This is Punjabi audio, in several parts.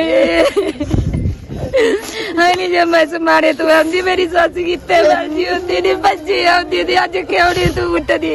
ਹਾਏ ਹਾਏ ਨੀ ਜੇ ਮੈਂ ਸਮਾਰੇ ਤੂੰ ਆਂਦੀ ਮੇਰੀ ਸੱਸ ਕਿੱਥੇ ਮਰਜ਼ੀ ਹੁੰਦੀ ਨੀ ਭੱਜੀ ਆਉਂਦੀ ਤੇ ਅੱਜ ਕਿਉਂ ਨੀ ਤੂੰ ਉੱਠਦੀ?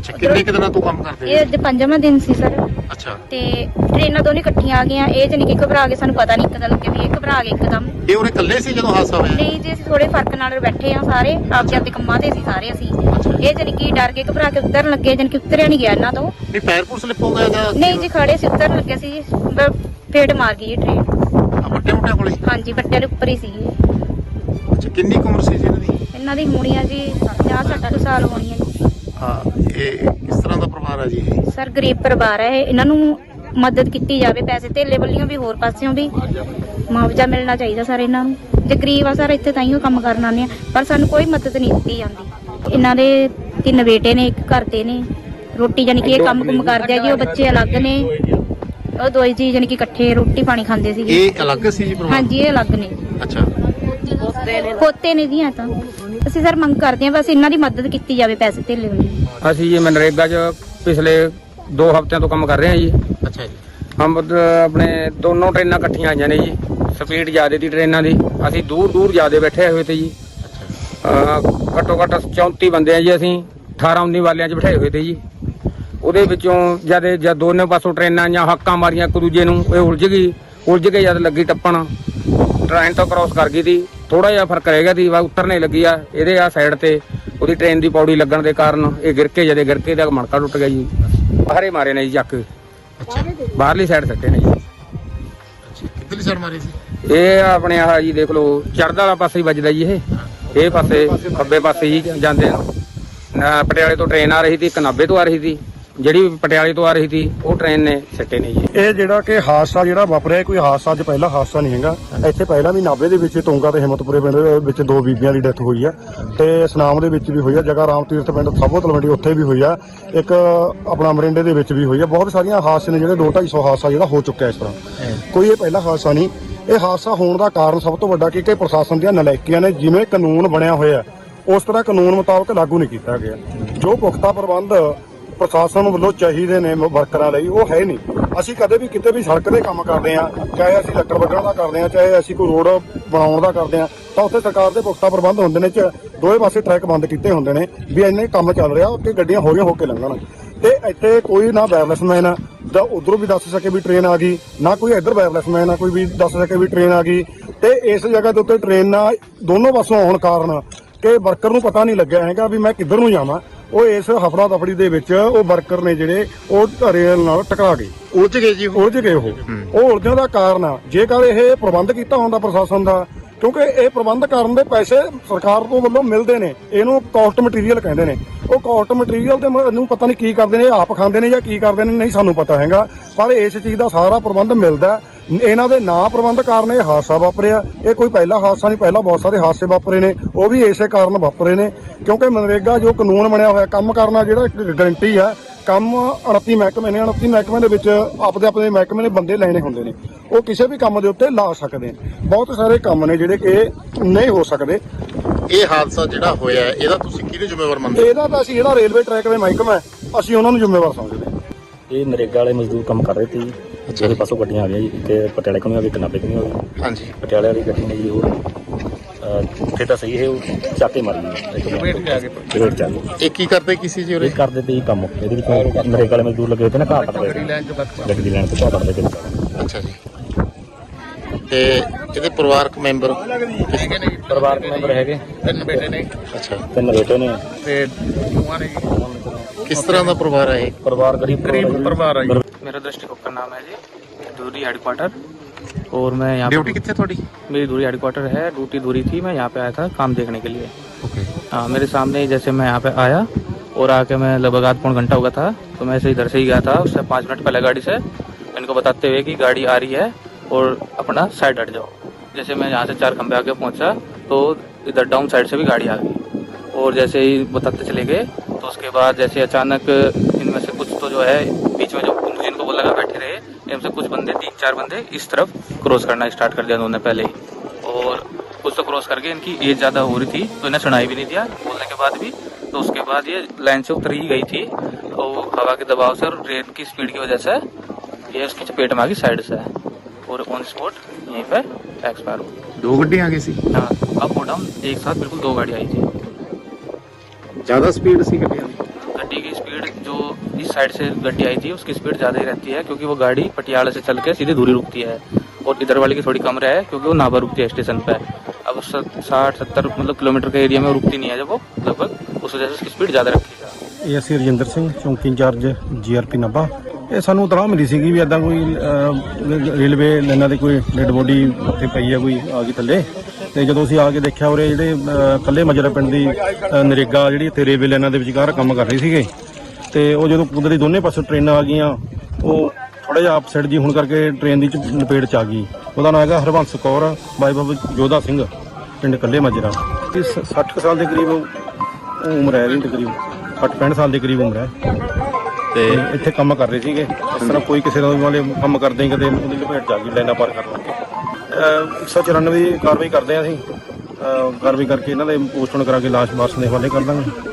ਅੱਛਾ ਕਿੰਨੇ ਕੁ ਦਿਨਾਂ ਤੋਂ ਕੰਮ ਕਰਦੇ ਇਹ ਅੱਜ ਪੰਜਵਾਂ ਦਿਨ ਸੀ ਸਰ। ਅੱਛਾ। ਤੇ ਟ੍ਰੇਨਾਂ ਦੋਨੇ ਇਕੱਠੀਆਂ ਆ ਗਈਆਂ ਇਹ ਜਾਨੀ ਕਿ ਘਬਰਾ ਗਏ ਸਾਨੂੰ ਪਤਾ ਨਹੀਂ ਇੱਕਦਮ ਲੱਗੇ ਵੀ ਇਹ ਘਬਰਾ ਗਏ ਇੱਕਦਮ। ਇਹ ਉਹਨੇ ਇਕੱਲੇ ਸੀ ਜਦੋਂ ਹਾਦਸਾ ਹੋਇਆ? ਨਹੀਂ ਜੀ ਅਸੀਂ ਥੋੜੇ ਫ਼ਰਕ ਨਾਲ ਬੈਠੇ ਆ ਸਾਰੇ ਆਪਦੇ ਆਪਦੇ ਕੰਮਾਂ ਤੇ ਸੀ ਸਾਰੇ ਅਸੀਂ। ਇਹ ਜਾਨੀ ਕਿ ਡਰ ਕੇ ਘਬਰਾ ਕੇ ਉਤਰਨ ਲੱਗੇ ਜਾਨੀ ਕਿ ਉਤਰਿਆ ਨਹੀਂ ਗਿਆ ਇਹਨਾਂ ਤੋਂ। ਨਹੀਂ ਪੈਰ ਪੁਰ ਸਲਿੱਪ ਹੋ ਗਿਆ ਜਾਂ ਨਹੀਂ ਜੀ ਖੜੇ ਸੀ ਉਤਰਨ ਲੱਗੇ ਸੀ ਜੀ ਬ- ਫੇਟ ਮਾਰ ਗਈ ਇਹ ਟ੍ਰੇਨ। ਆ ਵੱਡੇ ਮੁੰਡਿਆਂ ਕੋਲੇ ਹਾਂਜੀ ਬੱਟੇ ਦੇ ਉੱਪਰ ਹੀ ਸੀ। ਅੱਛਾ ਕਿੰਨੀ ਕੁ ਉਮਰ ਸੀ ਜੀ ਇਹਨਾਂ ਦੀ? ਇਹਨਾਂ ਦੀ ਹੋਣੀ ਆ ਜੀ 50 60 ਸਾਲ ਹੋਣੀ ਆ ਜੀ। ਹਾਂ ਇਹ ਕਿਸ ਤਰ੍ਹਾਂ ਦਾ ਪਰਿਵਾਰ ਹੈ ਜੀ ਇਹ? ਸਰ ਗਰੀਬ ਪਰਿਵਾਰ ਹੈ ਇਹ। ਇਹਨਾਂ ਨੂੰ ਮਦਦ ਕੀਤੀ ਜਾਵੇ ਪੈਸੇ ਧੇਲੇ ਵੱਲੋਂ ਵੀ ਹੋਰ ਪਾਸਿਓਂ ਵੀ। ਮੁਆਵਜ਼ਾ ਮਿਲਣਾ ਚਾਹੀਦਾ ਸਰ ਇਹਨਾਂ ਨੂੰ। ਜੇ ਗਰੀਬ ਆ ਸਰ ਇੱਥੇ ਤਾਈਓ ਕੰਮ ਕਰਨ ਆਉਂਦੇ ਆ। ਪਰ ਸਾਨੂੰ ਕੋਈ ਮਦਦ ਨਹੀਂ ਦਿੱਤੀ ਜਾਂਦੀ। ਇਹਨਾਂ ਦੇ ਤਿੰਨ ਬੇਟੇ ਨੇ ਇੱਕ ਘਰ ਦੇ ਨੇ। ਰੋਟੀ ਜਾਨੀ ਕਿ ਇਹ ਕੰਮ ਕੁਮ ਕਰਦੇ ਆ ਜੀ ਉਹ ਬੱਚੇ ਅਲੱਗ ਨੇ। ਉਹ ਦੋਈ ਜੀ ਜਾਨੀ ਕਿ ਇਕੱਠੇ ਰੋਟੀ ਪਾਣੀ ਖਾਂਦੇ ਸੀਗੇ। ਇਹ ਅਲੱਗ ਸੀ ਜੀ ਪਰਿਵਾਰ? ਹਾਂਜੀ ਇਹ ਅਲੱਗ ਨੇ। ਅੱਛਾ। ਪੋਤੇ ਨੇ ਜੀ ਇਹ ਤਾਂ। ਅਸੀਂ ਸਰ ਮੰਗ ਕਰਦੇ ਆ ਬਸ ਇਹਨਾਂ ਦੀ ਮਦਦ ਕੀਤੀ ਜਾਵੇ ਪੈਸੇ ਧੇਲੇ ਵੱਲੋਂ ਅਸੀਂ ਜੀ ਮਨਰੇਗਾ 'ਚ ਪਿਛਲੇ 2 ਹਫ਼ਤਿਆਂ ਤੋਂ ਕੰਮ ਕਰ ਰਹੇ ਹਾਂ ਜੀ। ਅੱਛਾ ਜੀ। ਹਮ ਆਪਣੇ ਦੋਨੋਂ ਟ੍ਰੇਨਾਂ ਇਕੱਠੀਆਂ ਆਈਆਂ ਨੇ ਜੀ। ਸਪੀਡ ਜ਼ਿਆਦੇ ਦੀ ਟ੍ਰੇਨਾਂ ਦੀ। ਅਸੀਂ ਦੂਰ ਦੂਰ ਜ਼ਿਆਦੇ ਬੈਠੇ ਹੋਏ ਤੇ ਜੀ। ਅਹ ਘੱਟੋ ਘੱਟ 34 ਬੰਦੇ ਆ ਜੀ ਅਸੀਂ। 18 19 ਵਾਲਿਆਂ 'ਚ ਬਿਠਾਏ ਹੋਏ ਤੇ ਜੀ। ਉਹਦੇ ਵਿੱਚੋਂ ਜਦ ਇਹ- ਜਦ ਦੋਨੇ ਪਾਸੋਂ ਟ੍ਰੇਨਾਂ ਜਾਂ ਹੱਕਾਂ ਮਾਰੀਆਂ ਇੱਕ ਦੂਜੇ ਨੂੰ ਇਹ ਉਲਝ ਗਈ। ਉਲਝ ਕੇ ਜਦ ਲੱਗੀ ਟੱਪਣ। ਟ੍ਰੇਨ ਤੋਂ ਕ੍ਰਾਸ ਕਰ ਗਈ ਸੀ ਥੋੜਾ ਜਿਹਾ ਫ਼ਰਕ ਰਹਿ ਗਿਆ ਸੀ ਵਾ ਉਤਰਨੇ ਲੱਗੀ ਆ ਇਹਦੇ ਆ ਸਾਈਡ ਤੇ ਉਹਦੀ ਟ੍ਰੇਨ ਦੀ ਪੌੜੀ ਲੱਗਣ ਦੇ ਕਾਰਨ ਇਹ ਗਿਰ ਕੇ ਜਦੇ ਗਿਰ ਕੇ ਦਾ ਮਣਕਾ ਟੁੱਟ ਗਿਆ ਜੀ। ਬਾਹਰੇ ਮਾਰੇ ਨੇ ਜੀ ਚੱਕ। ਬਾਹਰਲੀ ਸਾਈਡ ਸੱਟੇ ਨੇ ਜੀ। ਕਿੱਧਰਲੀ ਸਾਈਡ ਮਾਰੀ ਸੀ? ਇਹ ਆਪਣੇ ਆਹ ਜੀ ਦੇਖ ਲਓ ਚੜ੍ਹਦਾ ਵਾਲਾ ਪਾਸੇ ਹੀ ਵੱਜਦਾ ਜੀ ਇਹ। ਇਹ ਪਾਸੇ ਖੱਬੇ ਪਾਸੇ ਹੀ ਜਾਂਦੇ ਆ। ਪਟਿਆਲੇ ਤੋਂ ਟ੍ਰੇਨ ਆ ਰਹੀ ਸੀ ਇੱਕ ਨਾਭੇ ਤੋਂ ਆ ਰਹੀ ਸੀ। ਜਿਹੜੀ ਪਟਿਆਲੇ ਤੋਂ ਆ ਰਹੀ ਸੀ, ਉਹ ਟ੍ਰੇਨ ਨੇ ਸਿੱਟੇ ਨੇ ਜੀ। ਇਹ ਜਿਹੜਾ ਕਿ ਹਾਦਸਾ ਜਿਹੜਾ ਵਾਪਰਿਆ ਕੋਈ ਹਾਦਸਾ ਅੱਜ ਪਹਿਲਾ ਹਾਦਸਾ ਨਹੀਂ ਹੈਗਾ। ਇੱਥੇ ਪਹਿਲਾਂ ਵੀ ਨਾਭੇ ਦੇ ਵਿੱਚ ਤੋਂਗਾ ਤੇ ਹਿੰਮਤਪੁਰੇ ਪਿੰਡ ਦੇ ਵਿੱਚ ਦੋ ਬੀਬੀਆਂ ਦੀ ਡੈਥ ਹੋਈ ਆ ਤੇ ਸਨਾਮ ਦੇ ਵਿੱਚ ਵੀ ਹੋਈ ਆ ਜਗਾ ਰਾਮ ਤੀਰਥ ਪਿੰਡ ਸਾਬੋ ਤਲਵੰਡੀ ਉੱਥੇ ਵੀ ਹੋਈ ਆ, ਇੱਕ ਆਪਣਾ ਮਰਿੰਡੇ ਦੇ ਵਿੱਚ ਵੀ ਹੋਈ ਆ। ਬਹੁਤ ਸਾਰੀਆਂ ਹਾਦਸੇ ਨੇ ਜਿਹੜੇ 2-250 ਹਾਦਸਾ ਜਿਹੜਾ ਹੋ ਚੁੱਕਿਆ ਇਸ ਤਰ੍ਹਾਂ। ਕੋਈ ਇਹ ਪਹਿਲਾ ਹਾਦਸਾ ਨਹੀਂ। ਇਹ ਹਾਦਸਾ ਹੋਣ ਦਾ ਕਾਰਨ ਸਭ ਤੋਂ ਵੱਡਾ ਕਿ ਕਿ ਪ੍ਰਸ਼ਾਸਨ ਦੀਆਂ ਨਲਾਇਕੀਆਂ ਨੇ ਜਿਵੇਂ ਕਾਨੂੰਨ ਬਣਿਆ ਹੋਇਆ, ਉਸ ਤਰ੍ਹਾਂ ਕਾਨੂੰਨ ਮੁਤਾਬਕ ਲਾਗੂ ਨਹੀਂ ਕੀਤਾ ਗਿਆ। ਜੋ ਪੁਖਤਾ ਪ੍ਰਬੰਧ ਪ੍ਰਸ਼ਾਸਨ ਵੱਲੋਂ ਚਾਹੀਦੇ ਨੇ ਵਰਕਰਾਂ ਲਈ, ਉਹ ਹੈ ਨਹੀਂ। ਅਸੀਂ ਕਦੇ ਵੀ ਕਿਤੇ ਵੀ ਸੜਕ ਦੇ ਕੰਮ ਕਰਦੇ ਆ ਚਾਹੇ ਅਸੀਂ ਲੱਕੜ ਵੱਢਣ ਦਾ ਕਰਦੇ ਆ ਚਾਹੇ ਅਸੀਂ ਕੋਈ ਰੋਡ ਬਣਾਉਣ ਦਾ ਕਰਦੇ ਆ ਤਾਂ ਉੱਥੇ ਸਰਕਾਰ ਦੇ ਪੁਖਤਾ ਪ੍ਰਬੰਧ ਹੁੰਦੇ ਨੇ, ਚ ਦੋਵੇਂ ਪਾਸੇ ਟਰੈਕ ਬੰਦ ਕੀਤੇ ਹੁੰਦੇ ਨੇ, ਵੀ ਇੰਨੇ ਕੰਮ ਚੱਲ ਰਿਹਾ, ਉੱਥੇ ਗੱਡੀਆਂ ਹੌਲੀਆਂ ਹੋ ਕੇ ਲੰਘਣ। ਤੇ ਇੱਥੇ ਕੋਈ ਨਾ ਵਾਇਰਲੈਸ ਮੈਨ ਆ ਜਾਂ ਉਧਰੋਂ ਵੀ ਦੱਸ ਸਕੇ ਵੀ ਟ੍ਰੇਨ ਆ ਗਈ, ਨਾ ਕੋਈ ਇੱਧਰ ਵਾਇਰਲੈਸ ਮੈਨ ਆ ਕੋਈ ਵੀ ਦੱਸ ਸਕੇ ਵੀ ਟ੍ਰੇਨ ਆ ਗਈ। ਤੇ ਇਸ ਜਗ੍ਹਾ ਦੇ ਉੱਤੇ ਟ੍ਰੇਨਾਂ ਦੋਨੋਂ ਪਾਸੋਂ ਆਉਣ ਕਾਰਨ ਕਿ ਵਰਕਰ ਨੂੰ ਪਤਾ ਨਹੀਂ ਲੱਗਿਆ ਹੈਗਾ ਵੀ ਮੈਂ ਕਿੱਧਰ ਨੂੰ ਜਾਵਾਂ। ਉਹ ਇਸ ਹਫੜਾ ਦਫੜੀ ਦੇ ਵਿੱਚ ਉਹ ਵਰਕਰ ਨੇ ਜਿਹੜੇ ਉਹ ਰੇਲ ਨਾਲ ਟਕਰਾ ਗਏ। ਉਲਝ ਗਏ ਜੀ ਉਹ? ਉਲਝ ਗਏ ਉਹ। ਉਹ ਉਲਝਣ ਦਾ ਕਾਰਨ ਆ। ਜੇਕਰ ਇਹ ਪ੍ਰਬੰਧ ਕੀਤਾ ਹੁੰਦਾ ਪ੍ਰਸ਼ਾਸਨ ਦਾ ਕਿਉਂਕਿ ਇਹ ਪ੍ਰਬੰਧ ਕਰਨ ਦੇ ਪੈਸੇ ਸਰਕਾਰ ਤੋਂ ਵੱਲੋਂ ਮਿਲਦੇ ਨੇ ਇਹਨੂੰ ਕਾਸਟ ਮਟੀਰੀਅਲ ਕਹਿੰਦੇ ਨੇ। ਉਹ ਕਾਸਟ ਮਟੀਰੀਅਲ ਤੇ ਮ- ਨੂੰ ਪਤਾ ਨਹੀਂ ਕੀ ਕਰਦੇ ਨੇ ਆਪ ਖਾਂਦੇ ਨੇ ਜਾਂ ਕੀ ਕਰਦੇ ਨੇ ਨਹੀਂ ਸਾਨੂੰ ਪਤਾ ਹੈਗਾ। ਪਰ ਇਸ ਚੀਜ਼ ਦਾ ਸਾਰਾ ਪ੍ਰਬੰਧ ਮਿਲਦਾ। ਇਹਨਾਂ ਦੇ ਨਾਂ ਪ੍ਰਬੰਧ ਕਾਰਨ ਇਹ ਹਾਦਸਾ ਵਾਪਰਿਆ। ਇਹ ਕੋਈ ਪਹਿਲਾ ਹਾਦਸਾ ਨਹੀਂ ਪਹਿਲਾਂ ਬਹੁਤ ਸਾਰੇ ਹਾਦਸੇ ਵਾਪਰੇ ਨੇ। ਉਹ ਵੀ ਇਸੇ ਕਾਰਨ ਵਾਪਰੇ ਨੇ। ਕਿਉਂਕਿ ਮਨਰੇਗਾ ਜੋ ਕਾਨੂੰਨ ਬਣਿਆ ਹੋਇਆ ਕੰਮ ਕਰਨਾ ਜਿਹੜਾ ਇੱਕ ਗਰੰਟੀ ਆ ਕੰਮ 29 ਮਹਿਕਮੇ ਨੇ 29 ਮਹਿਕਮੇ ਦੇ ਵਿੱਚ ਆਪਦੇ ਆਪਣੇ ਮਹਿਕਮੇ ਨੇ ਬੰਦੇ ਲੈਣੇ ਹੁੰਦੇ ਨੇ। ਉਹ ਕਿਸੇ ਵੀ ਕੰਮ ਦੇ ਉੱਤੇ ਲਾ ਸਕਦੇ ਨੇ। ਬਹੁਤ ਸਾਰੇ ਕੰਮ ਨੇ ਜਿਹੜੇ ਕਿ ਨਹੀਂ ਹੋ ਸਕਦੇ। ਇਹ ਹਾਦਸਾ ਜਿਹੜਾ ਹੋਇਆ ਹੈ, ਇਹਦਾ ਤੁਸੀਂ ਕਿਹਨੂੰ ਜ਼ਿੰਮੇਵਾਰ ਮੰਨਦੇ? ਇਹਦਾ ਤਾਂ ਅਸੀਂ ਜਿਹੜਾ ਰੇਲਵੇ ਟਰੈਕ ਦੇ ਮਹਿਕਮਾ ਹੈ, ਅਸੀਂ ਉਹਨਾਂ ਨੂੰ ਜ਼ਿੰਮੇਵਾਰ ਸਮਝਦੇ ਹਾਂ। ਇਹ ਨਰੇਗਾ ਵਾਲੇ ਮਜ਼ਦੂਰ ਕੰਮ ਕਰ ਰਹੇ ਸੀ। ਜਿਹੜੇ ਪਾਸੋਂ ਗੱਡੀਆਂ ਆ ਗਈਆਂ ਜੀ ਇੱਕ ਪਟਿਆਲੇ ਕੋਲੋਂ ਆ ਗਈ ਇੱਕ ਨਾਭੇ ਕੋਲੋਂ ਆ। ਗਈ ਹਾਂਜੀ। ਪਟਿਆਲੇ ਵਾਲੀ ਗੱਡੀ ਨੇ ਜੀ ਉਹ ਅਹ, ਉੱਥੇ ਤਾਂ ਸਹੀ ਹੈ ਉਹ ਚਾਕੇ ਮਾਰੀ ਜੀ। ਵੇਟ ਤੇ ਆ ਗਏ। ਵੇਟ ਚ ਆ ਗਏ। ਇਹ ਕੀ ਕਰਦੇ ਕੀ ਸੀ ਜੀ ਉਰੇ? ਇਹ ਕਰਦੇ ਤੇ ਜੀ ਕੰਮ ਇਹਦੇ ਵਿੱਚ ਨਰੇਗਾ ਵਾਲੇ ਮਜ਼ਦੂਰ ਲੱਗੇ ਹੋਏ ਤੇ ਨਾ ਘਾਹ ਕੱਟਦੇ ਗੱਡੀ ਲੈਣ ਚ ਗੱਡੀ ਦੀ ਲੈਣ ਤੋਂ ਘਾਹ ਕੱਟਦੇ ਤੇ ਅੱਛਾ ਜੀ। ਤੇ ਇਹਦੇ ਪਰਿਵਾਰਕ ਮੈਂਬਰ ਪਰਿਵਾਰਕ ਮੈਂਬਰ ਹੈਗੇ। ਅੱਛਾ। ਤਿੰਨ ਬੇਟੇ ਨੇ। ਕਿਸ ਤਰ੍ਹਾਂ ਦਾ ਪਰਿਵਾਰ ਹੈ ਇਹ? ਪਰਿਵਾਰ ਗਰੀਬ ਪਰਿਵਾਰ ਹੈ मेरा दृष्टिकोप का नाम है जी दूरी हेडक्वार्टर और मैं यहाँ ड्यूटी कितने थोड़ी? मेरी दूरी हेडक्वार्टर है ड्यूटी दूरी थी मैं यहाँ पे आया था काम देखने के लिए। ओके हाँ मेरे सामने जैसे मैं यहाँ पे आया और आके मैं लगभग आध पौन घंटा हुआ था तो मैं ऐसे इधर से ही गया था उससे पाँच मिनट पहले गाड़ी से। इनको बताते हुए कि गाड़ी आ रही है और अपना साइड हट जाओ। जैसे मैं यहाँ से चार खंभे आके पहुँचा तो इधर डाउन साइड से भी गाड़ी आ गई। और जैसे ही बताते चले गए तो उसके बाद जैसे अचानक इनमें से कुछ तो जो है बीच में जो कि से कुछ बंदे तीन चार बंदे इस तरफ़ क्रॉस करना स्टार्ट कर दिया उन्होंने पहले ही। और कुछ तो क्रॉस करके इनकी एज ज़्यादा हो रही थी तो इन्हें सुनाई भी नहीं दिया। बोलने के बाद भी तो उसके बाद ये लाइन से उतर ही गई थी। और हवा के दबाव से और ट्रेन की स्पीड की वजह से ये उसकी चपेट में आ गई साइड से। और ऑन स्पॉट यहीं पर एक्सपायर हो दो आ गई थी हाँ अब और एक साथ बिल्कुल दो गाड़ी आई थी। ज़्यादा स्पीड सी गड्डियाँ इस साइड से गड्डी आई थी उसकी स्पीड ज़्यादा ही रहती है क्योंकि वो गाड़ी पटियाला से चल के सीधे दूरी रुकती है और इधर वाली की थोड़ी कम रहे क्योंकि वो नाभा रुकती है स्टेशन पे अब साठ सत्तर मतलब किलोमीटर के एरिया में रुकती नहीं है जब वो लगभग उस वजह से उसकी स्पीड ज़्यादा रखी है ਇਹ ਅਸੀਂ ਰਜਿੰਦਰ ਸਿੰਘ ਚੌਂਕੀ ਇੰਚਾਰਜ ਜੀਆਰਪੀ ਨਾਭਾ ਇਹ ਸਾਨੂੰ ਤਲਾਹ ਮਿਲੀ ਸੀਗੀ ਵੀ ਐਦਾਂ ਕੋਈ ਅਹ, ਰੇਲਵੇ ਲਾਈਨਾਂ ਦੇ ਕੋਈ ਡੈਡ ਬੋਡੀ ਉੱਥੇ ਪਈ ਹੈ ਕੋਈ ਆ ਗਈ ਥੱਲੇ ਤੇ ਜਦੋਂ ਅਸੀਂ ਆ ਕੇ ਦੇਖਿਆ ਉਰੇ ਜਿਹੜੇ ਅਹ, ਕੱਲੇ ਮਜਰਾ ਪਿੰਡ ਦੀ ਅਹ, ਨਰੇਗਾ ਜਿਹੜੀ ਇੱਥੇ ਰੇਲਵੇ ਲਾਈਨਾਂ ਦੇ ਵਿਚਕਾਰ ਕੰਮ ਕਰ ਰਹੀ ਸੀਗੇ ਤੇ ਉਹ ਜਦੋਂ ਕੁਦਰਤੀ ਦੋਨੇ ਪਾਸੋਂ ਟ੍ਰੇਨਾਂ ਆ ਗਈਆਂ ਉਹ ਥੋੜਾ ਜਿਹਾ ਆਪਸਾਈਡ ਜੀ ਹੁਣ ਕਰਕੇ ਟ੍ਰੇਨ ਦੀ ਚ ਲਪੇਟ ਚ ਆ ਗਈ। ਉਹਦਾ ਨਾਮ ਹੈਗਾ ਹਰਵੰਸ ਕੌਰ ਬਾਈ ਬਾਬਾ ਜੋਧਾ ਸਿੰਘ ਪਿੰਡ ਕੱਲੇ ਮਜਰਾ। ਇਹ ਸ- 60 ਕੁ ਸਾਲ ਦੇ ਕਰੀਬ ਉਮਰ ਹੈ ਇਹਦੀ ਤਕਰੀਬ 60 65 ਸਾਲ ਦੇ ਕਰੀਬ ਉਮਰ ਹੈ। ਤੇ ਇੱਥੇ ਕੰਮ ਕਰ ਰਹੇ ਸੀਗੇ। ਇਸ ਤਰ੍ਹਾਂ ਕੋਈ ਕਿਸੇ ਦਾ ਵਾਲੇ ਕੰਮ ਕਰਦੇ ਹੀ ਕਦੇ ਉਹਦੀ ਲਪੇਟ ਚ ਆ ਗਈ ਲਾਈਨਾਂ ਪਾਰ ਕਰਨ ਲੱਗੇ। ਅਹ 194 ਦੀ ਕਾਰਵਾਈ ਕਰਦੇ ਆ ਅਸੀਂ। ਕਾਰਵਾਈ ਕਰਕੇ ਇਹਨਾਂ ਦੇ ਪੋਸਟਮਾਰਟਮ ਕਰਾ ਕੇ ਲਾਸ਼ ਵਾਰਸ ਦੇ ਹਵਾਲੇ ਕਰ ਦਾਂਗੇ।